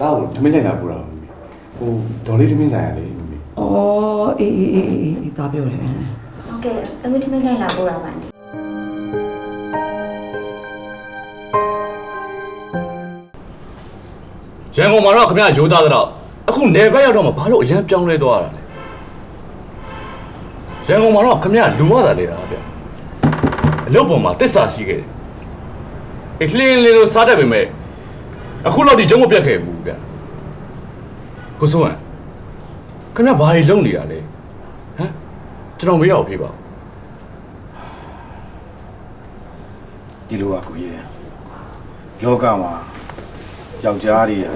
တာကိုထမင်းလိုက်လာပို့တာမမေဟိုဒေါ်လေးထမင်းဆိုင်ရလေမမေ။အော်အေးအေးအေးအေးအေးဒါပြောတယ်ဟုတ်ကဲ့သမီးထမင်းကြိုင်လာပို့တာပါအန်တီရန်ကုန်မှာတော့ခင်ဗျာရိုးသားတော့အခုနယ်ဘက်ရောက်တော့မှဘာလို့အရန်ပြောင်းလဲသွားတာလဲရန်ကုန်မှာတော့ခင်ဗျာလူရတာလေတာဗျအလုပ်ပေါ်မှာတစ္ဆာရှိခဲ့တယ်အလှင်းလေးလို့စားတတ်ပေမဲ့ အခုတော့ဒီကျုံမပြတ်ခဲ့ဘူးဗျကိုစိုးဟန်ခင်ဗျာဘာတွေလုပ်နေရလဲဟမ်ကျွန်တော်မေးရအောင်ပြေးပါဦးဒီလိုပါကိုရဲ့လောကမှာယောက်ျားတွေက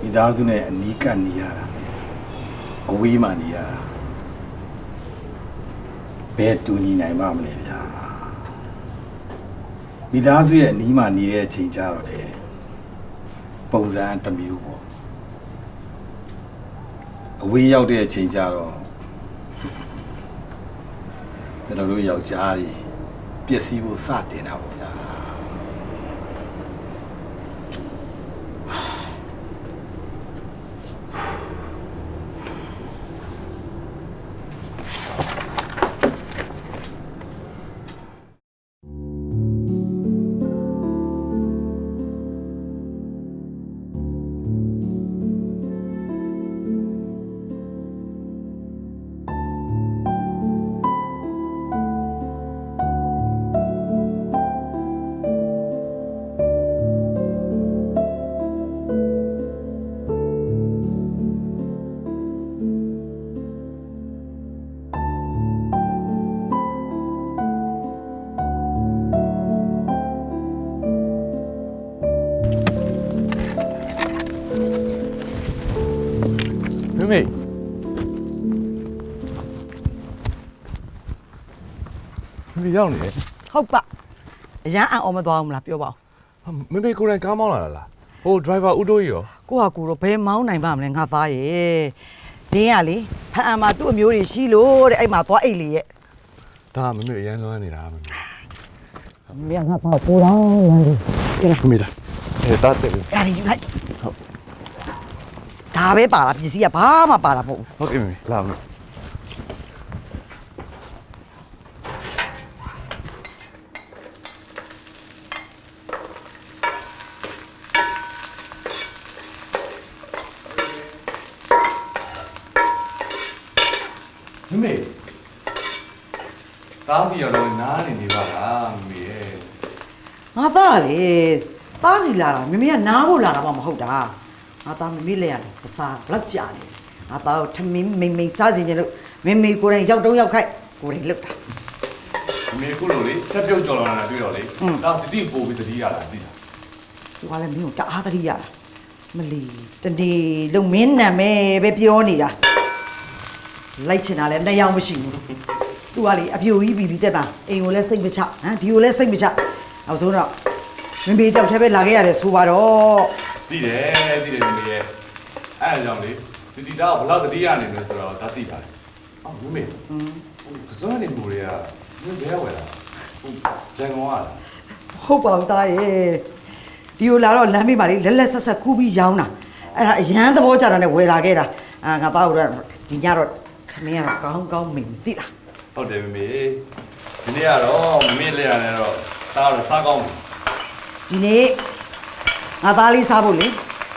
မိသားစုနဲ့အနီးကပ်နေရတာလေအဝေးမှနေရတာဘယ်တူညီနိုင်မှမလဲဗျာမိသားစုရဲ့အနီးမှနေတဲ့အချိန်ကြတော့လေ ပုံစံတစ်မျိုးပေါ့အဝေးရောက်တဲ့အချိန်ကြတော့ကျွန်တော်တို့ယောက်ျားတွေပျက်စီးဖို့စတင်တာပေါ့ဗျာ မမေရောက်နေတယ်။ဟုတ်ပါ။အရန်အံ့ဩမသွားဘူးမလားပြောပါဦးမမေကိုယ်တိုင်ကားမောင်းလာတာလားဟို driver ဦးတိုးကြီးရော။ကိုဟာကိုတော့ဘယ်မောင်းနိုင်ပါမလဲငါသားရဲ့။ဒင်းကလေဖန်အံမှာသူ့အမျိုးတွေရှိလို့တဲ့အဲ့မှာသွားအိတ်လေရဲ့ဒါမမေအရန်လွမ်းနေတာမမေ။မြန်ငါသားကိုတော့လမ်းလေး။ကြည့်လားမမေဒါအဲတားတယ်။အဲ့ဒီယူလိုက်။ဟုတ်။ဒါပဲပါလားပစ္စည်းကဘာမှပါတာမဟုတ်ဘူးဟုတ်ကဲ့မမေလာမမေမမေ တားစီရောက်တော့နားနေနေပါလားမမေရဲ့။ငါသားကလေသားစီလာတာမမေကနားဖို့လာတာမှမဟုတ်တာ။ငါသားမမေလဲရတယ်ပစားဘလောက်ကြာနေ။ငါသားကိုထမင်းမိန်မိန်စားစီခြင်းလို့မမေကိုယ်တိုင်ရောက်တော့ရောက်ခိုက်ကိုယ်တိုင်လုတ်တာမမေခုလိုလေချက်ပြုတ်ကြော်လာတာတွေ့တော့လေอืมဒါတတိပို့ပြီးတတိရတာသိတာ။သူကလည်းမင်းကိုတအားသတိရတာ။မလီတနေ့လုံမင်းနာမယ်ပဲပြောနေတာ။လိုက်ချင်တာလည်းနှစ်ယောက်မရှိဘူး။ तू ကလေအပြိုကြီးပြီးပြီးတက်တာအိမ်ကိုလည်းစိတ်မချဟမ်ဒီကိုလည်းစိတ်မချအောင်ဆုံးတော့မမေတောက်ထဲပဲလာခဲ့ရတယ်ဆိုပါတော့သိတယ်သိတယ်မမေရဲ့အဲ့ဒါကြောင့်လေတတိတာကဘလောက်တတိရနေလဲဆိုတော့ဒါသိတာအော်မမေဟိုကစုံနေမှုတွေကမင်းဘယ်ဝယ်လာဟိုဇန်ကောင်ကလားဟုတ်ပါဘူးသားရဲ့ဒီကိုလာတော့လမ်းမေးပါလေလက်လက်ဆက်ဆက်ခူးပြီးရောင်းတာအဲ့ဒါအရန်သဘောကျတာနဲ့ဝယ်လာခဲ့တာအာငါသားတို့ကဒီညတော့ခမင်းကတော့ကောင်းကောင်းမိန်သိလား ဟုတ်တယ်မမေဒီနေ့ကတော့မမေလက်ရတယ်တော့ဒါကတော့စားကောင်းတယ်ဒီနေ့ငါသားလေးစားဖို့လေ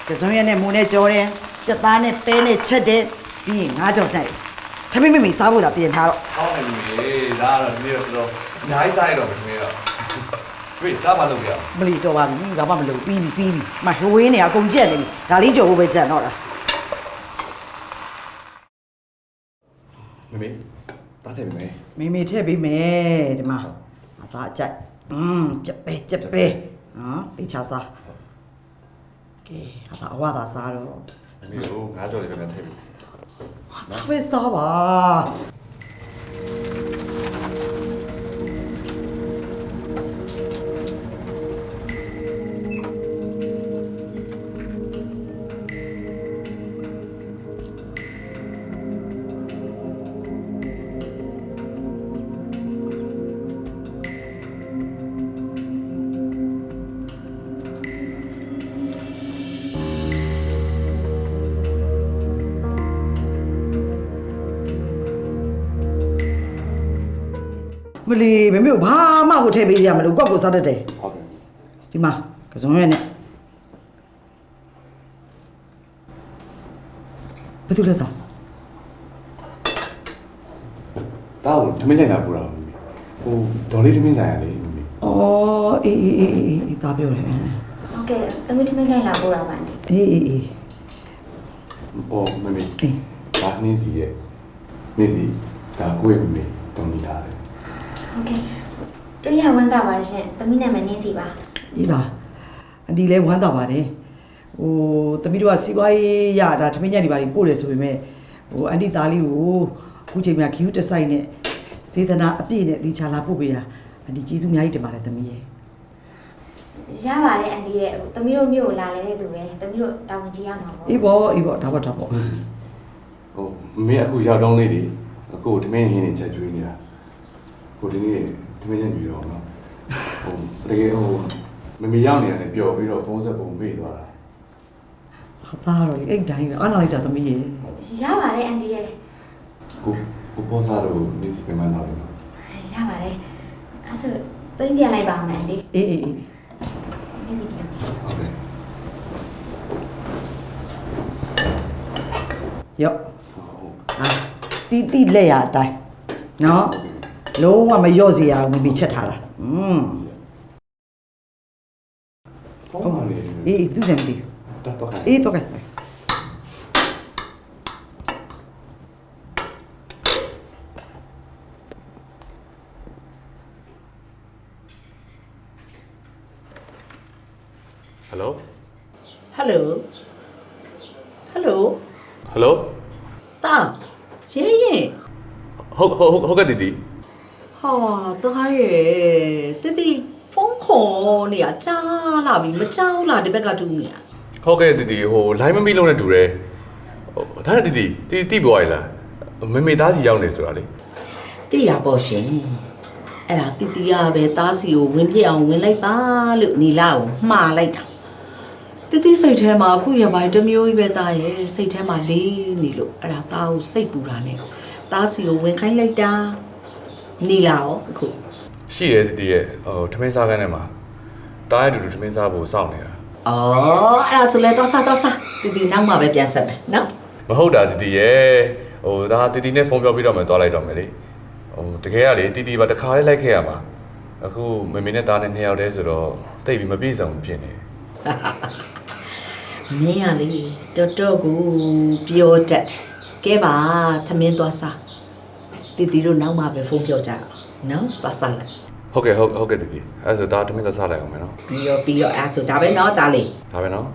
ကစုံရက်နဲ့မူနဲ့ကြောတယ်စက်သားနဲ့ပဲနဲ့ချက်တယ်ပြီးရင်ငါးကြော်တိုက်ထမင်းမိမိစားဖို့သာပြင်ထားတော့ကောင်းတယ်မမေဒါကတော့ဒီနေ့တော့တော်တော်အများကြီးစားရတော့မမေတော့ဝေးစားမလုပ်ရအောင်မလီတော့ပါဘူးဘာမှမလုပ်ပြီးပြီပြီးပြီမဟိုဝင်းနေအကုန်ကြက်နေပြီဒါလေးကြော်ဖို့ပဲကြံတော့တာမမေ တားတယ်မမေမိမိထည့်ပေးမယ်ဒီမှာငါသားအကြိုက်อืมကြက်ပဲကြက်ပဲနော်တေချာစားကဲငါသားအဝသာစားတော့မမေကိုငါးကြော်လေးပဲထည့်ပြီငါသားပဲစားပါ မလီမမေကိုဘာမှကိုထည့်ပေးစရာမလိုကွက်ကိုစားတတ်တယ်ဟုတ်ကဲ့ဒီမှာကစုံရွက်နဲ့ဘယ်သူလဲသားတားကိုထမင်းလိုက်လာပို့တာမမေဟိုဒေါ်လေးထမင်းဆိုင်ရလေမမေအော်အေးအေးအေးအေးအေးသားပြောတယ်ဟုတ်ကဲ့သမီးထမင်းကြိုက်လာပို့တာပါအန်တီအေးအေးအေးဟောမမေအေးဒါနှင်းစီရဲ့နှင်းစီဒါကိုယ့်ရဲ့မမေတောင်းနေတာလေ ဟုတ်ကဲ့တွေ့ရဝမ်းသာပါတယ်ရှင်သမီးနာမည်နင်းစီပါအေးပါအဒီလဲဝမ်းသာပါတယ်ဟိုသမီးတို့ကစီးပွားရေးရတာထမင်းညက်တွေပါပြီးပို့တယ်ဆိုပေမဲ့ဟိုအန်တီသားလေးကိုအခုချိန်မှာဂီယူတစ်ဆိုင်နဲ့စေတနာအပြည့်နဲ့ဒီချာလာပို့ပေးတာအန်တီကျေးဇူးအများကြီးတင်ပါတယ်သမီးရဲ့ရပါတယ်အန်တီရဲ့အခုသမီးတို့မြို့ကိုလာလဲတဲ့သူပဲသမီးတို့တာဝန်ကြီးရမှာပေါ့အေးပေါ့အေးပေါ့ဒါပေါ့ဒါပေါ့ဟိုမမေအခုရောက်တော့နေလေအခုထမင်းဟင်းနေချက်ကျွေးနေတာ ကိုဒီနေ့ထမင်းချက်ပြီးတော့နော်ဟိုတကယ်ဟိုမမေရောက်နေရတယ်ပျော်ပြီးတော့ဖုန်းဆက်ပုံမေ့သွားတာဟာသားတော့လေအဲ့တိုင်းပဲအားနာလိုက်တာသမီးရဲ့ရပါတယ်အန်တီရဲ့ကိုကိုပေါ်စားလို့နှင်းစီပြန်မှန်းလာတယ်နော်ရပါတယ်အဲဆိုသိမ့်ပြန်လိုက်ပါမယ်အန်တီအေးအေးအေးနင်းစီပြန်ဟုတ်ကဲ့ရော့ဟုတ်အာတီတီလက်ရအတိုင်းနော် လုံးဝမလျော့စေရအောင်မမေချက်ထားတာอืมဖုန်းမှာနေအေးအေးသူစံမသိတတ်တော့ခိုင်းအေးတော့ကဲဟယ်လိုဟယ်လိုဟယ်လိုဟယ်လိုတာရဲရင်ဟုတ်ဟုတ်ဟုတ်ဟုတ်ကဲ့တီတီ ဟာတာရဲ့တီတီဖုန်းခေါ်နေရကြားလာပြီမကြောက်လားဒီဘက်ကတူနေရဟုတ်ကဲ့တီတီဟို line မမီလုံးနဲ့တူတယ်ဟိုဒါနဲ့တီတီတီတီပြောရလားမေမေသားစီရောက်နေဆိုတာလေသိရပေါ့ရှင်အဲ့ဒါတီတီကပဲတားစီကိုဝင်ပြစ်အောင်ဝင်လိုက်ပါလို့နီလာကိုမှားလိုက်တာတီတီစိတ်ထဲမှာအခုရပိုင်းတစ်မျိုးကြီးပဲတားရဲ့စိတ်ထဲမှာလေးနေလို့အဲ့ဒါတားကိုစိတ်ပူတာနဲ့တားစီကိုဝင်ခိုင်းလိုက်တာ နီလာရောအခုရှိတယ်တီတီရဲ့ဟိုထမင်းစားခန်းထဲမှာတားရဲ့အတူတူထမင်းစားဖို့စောင့်နေတာအော်အဲ့ဒါဆိုလဲတော့စားတော့စားတီတီနောက်မှပဲပြန်ဆက်မယ်နော်မဟုတ်တာတီတီရဲ့ဟိုဒါတီတီနဲ့ဖုန်းပြောပြီးတော့မှသွားလိုက်တော့မယ်လေဟိုတကယ်ကလေတီတီပါတခါလေးလိုက်ခဲ့ရမှာအခုမေမေနဲ့သားနဲ့နှစ်ယောက်တည်းဆိုတော့တိတ်ပြီးမပြေဆောင်ဘူးဖြစ်နေတယ်မင်းကလေတော်တော်ကိုပြောတတ်တယ်ကဲပါသမင်းသွားစား တီတီတို့နောက်မှပဲဖုန်းပြောကြအောင်နော်ပါစားလိုက်ဟုတ်ကဲ့ဟုတ်ဟုတ်ကဲ့တကယ်အဲ့ဒါဆိုဒါတမင်သားစားလိုက်အောင်မယ်နော်ပြီးရောပြီးရောအဲ့ဒါဆိုဒါပဲနော်တားလေးဒါပဲနော်